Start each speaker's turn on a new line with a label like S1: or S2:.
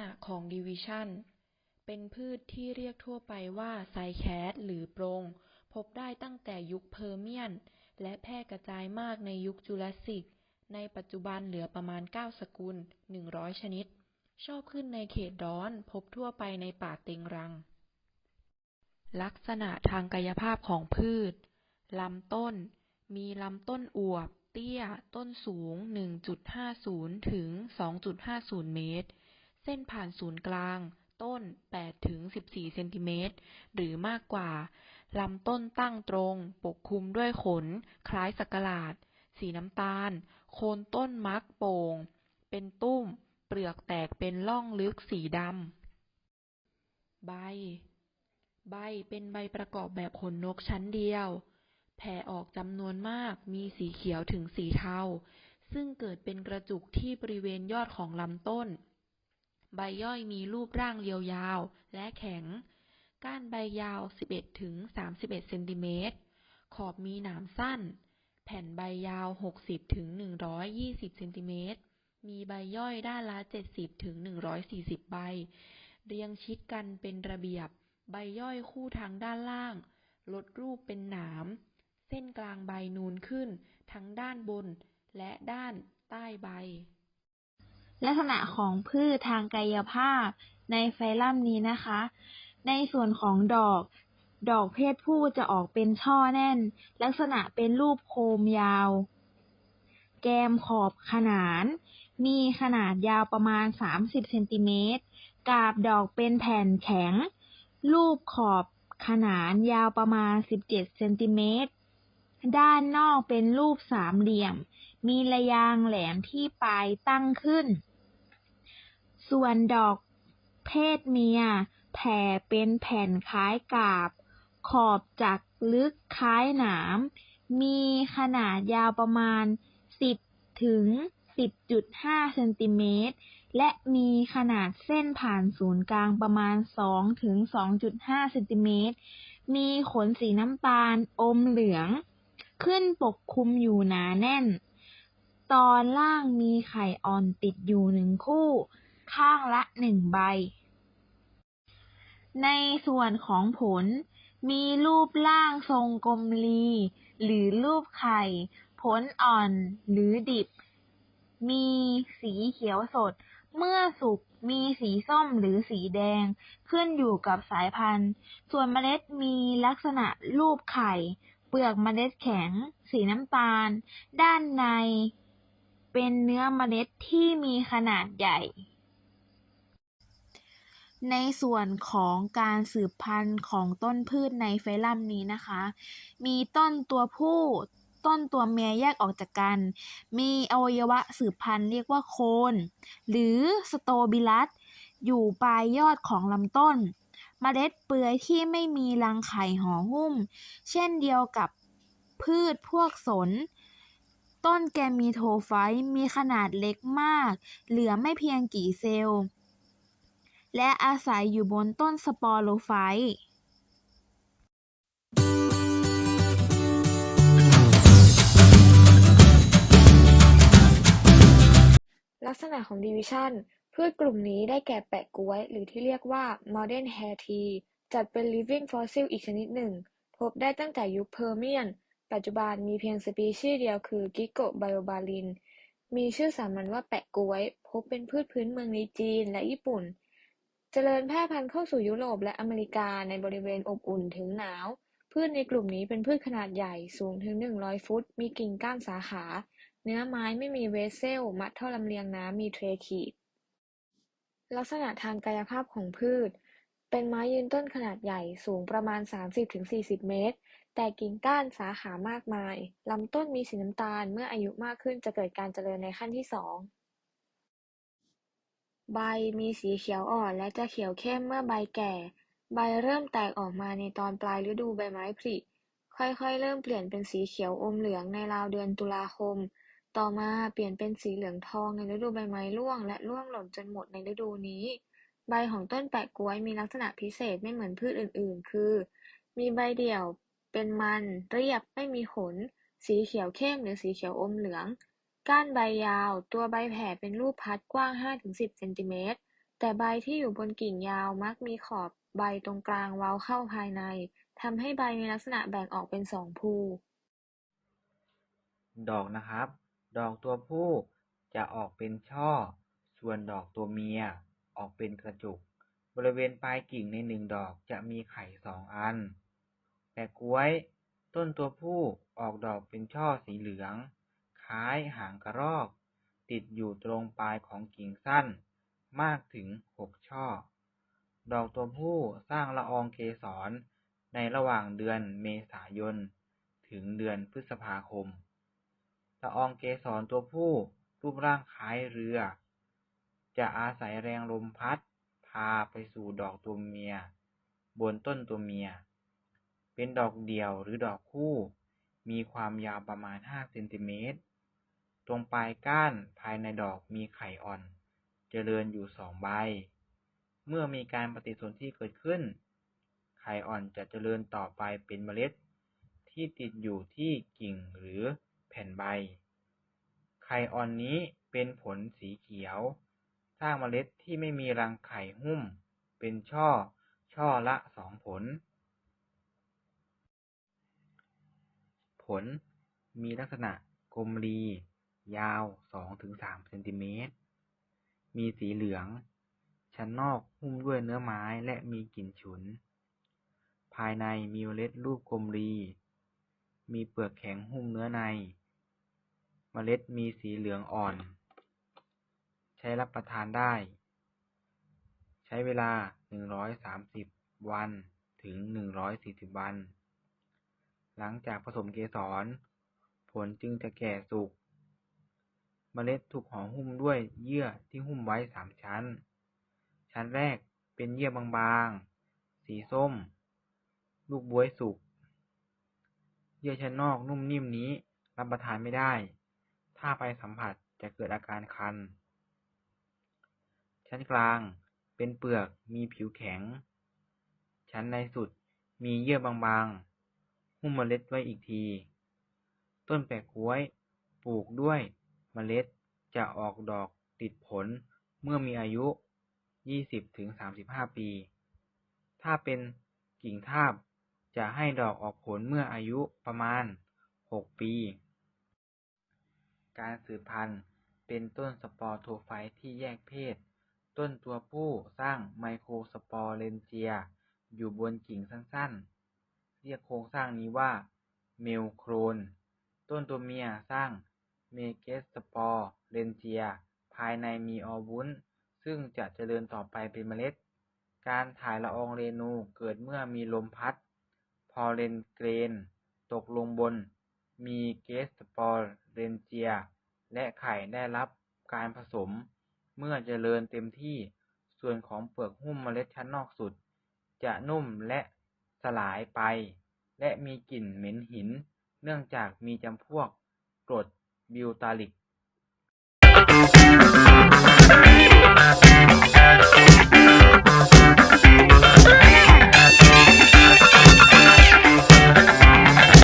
S1: ณะของดิวิชั่น เป็นพืชที่เรียกทั่วไปว่าไซแคสหรือปรง พบได้ตั้งแต่ยุคเพอร์เมียน และแพร่กระจายมากในยุคจูราสสิก ในปัจจุบันเหลือประมาณ 9 สกุล 100 ชนิด ชอบขึ้นในเขตร้อน พบทั่วไปในป่าเต็งรัง ลักษณะทางกายภาพของพืช ลำต้น มีลำต้นอวบเตี้ย ต้นสูง 1.50 ถึง 2.50 เมตร เส้นผ่านศูนย์กลาง ต้น 8 ถึง 14 เซนติเมตร หรือมากกว่า ลำต้นตั้งตรง ปกคลุมด้วยขน คล้ายสักหลาด สีน้ำตาล โคนต้นมักโป่ง เป็นตุ้ม เปลือกแตกเป็นร่องลึกสีดำ ใบ ใบเป็นใบประกอบแบบขนนกชั้นเดียว แผ่ออกจำนวนมาก มีสีเขียวถึงสีเทา ซึ่งเกิดเป็นกระจุกที่บริเวณยอดของลำต้น ใบย่อยมีรูปร่างเรียวยาวและแข็ง ก้านใบยาว 11ถึง31เซนติเมตร ขอบมีหนามสั้น แผ่นใบยาว 60ถึง120เซนติเมตร มีใบย่อยด้านละ 70ถึง140 ใบ เรียงชิดกันเป็นระเบียบ ใบย่อยคู่ทางด้านล่าง ลดรูปเป็นหนาม เส้นกลางใบนูนขึ้นทั้งด้านบนและด้านใต้ใบ
S2: ลักษณะของพืชทางกายภาพ ในไฟลัมนี้นะคะ ในส่วนของดอก ดอกเพศผู้จะออกเป็นช่อแน่น ลักษณะเป็นรูปโคมยาว แกมขอบขนาน มีขนาดยาวประมาณ 30เซนติเมตร กาบดอกเป็นแผ่นแข็ง รูปขอบขนานยาวประมาณ 17เซนติเมตร ด้านนอกเป็นรูปสามเหลี่ยม มีระยางแหลมที่ปลายตั้งขึ้น ส่วนดอกเพศเมีย แผ่เป็นแผ่นคล้ายกาบ ขอบจักลึกคล้ายหนาม มีขนาดยาวประมาณ 10 ถึง 10.5 เซนติเมตร และมีขนาดเส้นผ่านศูนย์กลางประมาณ 2 ถึง 2.5 เซนติเมตร มีขนสีน้ำตาลอมเหลือง ขึ้นปกคลุมอยู่หนาแน่น ตอนล่างมีไข่อ่อนติดอยู่หนึ่งคู่ ข้างละหนึ่งใบ ในส่วนของผลมีรูปร่างทรงกลมรี หรือรูปไข่ ผลอ่อนหรือดิบ มีสีเขียวสด เมื่อสุกมีสีส้มหรือสีแดง ขึ้นอยู่กับสายพันธุ์ ส่วนเมล็ดมีลักษณะรูปไข่ เปลือกเมล็ดแข็ง สีน้ำตาล ด้านใน เป็นเนื้อเมล็ดที่มีขนาดใหญ่ ในส่วนของการสืบพันธุ์ของต้นพืชในไฟลัมนี้นะคะ มีต้นตัวผู้ต้นตัวเมียแยกออกจากกัน มีอวัยวะสืบพันธุ์เรียกว่าโคน หรือสโตบิลัส อยู่ปลายยอดของลำต้นเมล็ดเปลือยที่ไม่มีรังไข่ห่อหุ้ม เช่นเดียวกับพืชพวกสน ต้นแกมมีโทไฟมีขนาดเล็กมาก เหลือไม่เพียงกี่เซลล์ และอาศัยอยู่บนต้นสปอโรไฟต์
S3: ลักษณะของ Division พืชกลุ่มนี้ได้แก่แปะก๊วย หรือที่เรียกว่า Modern Hair Tree จัดเป็น Living Fossil อีกชนิดหนึ่ง พบได้ตั้งแต่ยุคเพอร์เมียน ปัจจุบันมีเพียงสปีชีส์เดียวคือ Ginkgo bilobalin มีชื่อสามัญว่าแปะก๊วย พบเป็นพืชพื้นเมืองในจีนและญี่ปุ่น เจริญแพร่พันธุ์เข้าสู่ยุโรปและอเมริกาในบริเวณอบอุ่นถึงหนาว พืชในกลุ่มนี้เป็นพืชขนาดใหญ่สูงถึง 100 ฟุต มีกิ่งก้านสาขา เนื้อไม้ไม่มีเวสเซล มัดท่อลำเลียงน้ำมีเทรขีด ลักษณะทางกายภาพของพืช เป็นไม้ยืนต้นขนาดใหญ่สูงประมาณ 30-40 เมตร แต่กิ่งก้านสาขามากมายลำต้นมีสีน้ำตาลเมื่ออายุมากขึ้นจะเกิดการเจริญในขั้นที่สอง ใบมีสีเขียวอ่อนและจะเขียวเข้มเมื่อใบแก่ ใบเริ่มแตกออกมาในตอนปลายฤดูใบไม้ผลิ ค่อย ๆ เริ่มเปลี่ยนเป็นสีเขียวอมเหลืองในราวเดือนตุลาคม ต่อมาเปลี่ยนเป็นสีเหลืองทองในฤดูใบไม้ร่วง และร่วงหล่นจนหมดในฤดูนี้ ใบของต้นแปะก๊วยมีลักษณะพิเศษไม่เหมือนพืชอื่น ๆ คือ มีใบเดี่ยว เป็นมัน เรียบ ไม่มีขน สีเขียวเข้มหรือสีเขียวอมเหลือง ก้านใบยาว ตัวใบแผ่เป็นรูปพัด กว้าง5-10เซนติเมตร แต่ใบที่อยู่บนกิ่งยาวมักมีขอบใบตรงกลางเว้าเข้าภายใน ทำให้ใบมีลักษณะแบ่งออกเป็นสองภู
S4: ดอกนะครับ ดอกตัวผู้จะออกเป็นช่อ ส่วนดอกตัวเมียออกเป็นกระจุก บริเวณปลายกิ่งในหนึ่งดอกจะมีไข่สองอันแปะก๊วย ต้นตัวผู้ออกดอกเป็นช่อสีเหลือง คล้ายหางกระรอก ติดอยู่ตรงปลายของกิ่งสั้น มากถึงหกช่อ ดอกตัวผู้สร้างละอองเกสรในระหว่างเดือนเมษายน ถึงเดือนพฤษภาคม ละอองเกสรตัวผู้รูปร่างคล้ายเรือ จะอาศัยแรงลมพัด พาไปสู่ดอกตัวเมีย บนต้นตัวเมีย เป็นดอกเดี่ยวหรือดอกคู่ มีความยาวประมาณ 5 เซนติเมตร ตรงปลายก้านภายในดอกมีไข่อ่อน เจริญอยู่สองใบ เมื่อมีการปฏิสนธิเกิดขึ้น ไข่อ่อนจะเจริญต่อไปเป็นเมล็ด ที่ติดอยู่ที่กิ่งหรือแผ่นใบ ไข่อ่อนนี้เป็นผลสีเขียว สร้างเมล็ดที่ไม่มีรังไข่หุ้ม เป็นช่อ ช่อละสองผล ผลมีลักษณะกลมรี ยาว2-3เซนติเมตร มีสีเหลือง ชั้นนอกหุ้มด้วยเนื้อไม้และมีกลิ่นฉุน ภายในมีเมล็ดรูปกลมรี มีเปลือกแข็งหุ้มเนื้อใน เมล็ดมีสีเหลืองอ่อน ใช้รับประทานได้ ใช้เวลา 130 วันถึง 140 วัน หลังจากผสมเกสร ผลจึงจะแก่สุก เมล็ดถูกห่อหุ้มด้วยเยื่อที่หุ้มไว้สามชั้น ชั้นแรกเป็นเยื่อบางๆ สีส้ม ลูกบวยสุก เยื่อชั้นนอกนุ่มนิ่มนี้รับประทานไม่ได้ ถ้าไปสัมผัสจะเกิดอาการคัน ชั้นกลางเป็นเปลือกมีผิวแข็ง ชั้นในสุดมีเยื่อบางๆ หุ้มเมล็ดไว้อีกที ต้นแปะก๊วยปลูกด้วย เมล็ดจะออกดอกติดผลเมื่อมีอายุ 20-35 ปี ถ้าเป็นกิ่งทาบจะให้ดอกออกผลเมื่ออายุประมาณ 6 ปี การสืบพันธุ์เป็นต้นสปอร์โทไฟที่แยกเพศ ต้นตัวผู้สร้างไมโครสปอร์เรนเจีย อยู่บนกิ่งสั้นๆ เรียกโครงสร้างนี้ว่าเมลโครน ต้นตัวเมียสร้าง เมเกสสปอร์เรนเจีย ภายในมีออวุ้น ซึ่งจะเจริญต่อไปเป็นเมล็ด การถ่ายละอองเรนูเกิดเมื่อมีลมพัด พอเลนเกรน ตกลงบน มีเกสสปอร์เรนเจีย และไข่ได้รับการผสม เมื่อเจริญเต็มที่ ส่วนของเปลือกหุ้มเมล็ดชั้นนอกสุด จะนุ่มและสลายไป และมีกลิ่นเหม็นหิน เนื่องจากมีจำพวกกรด Biotalik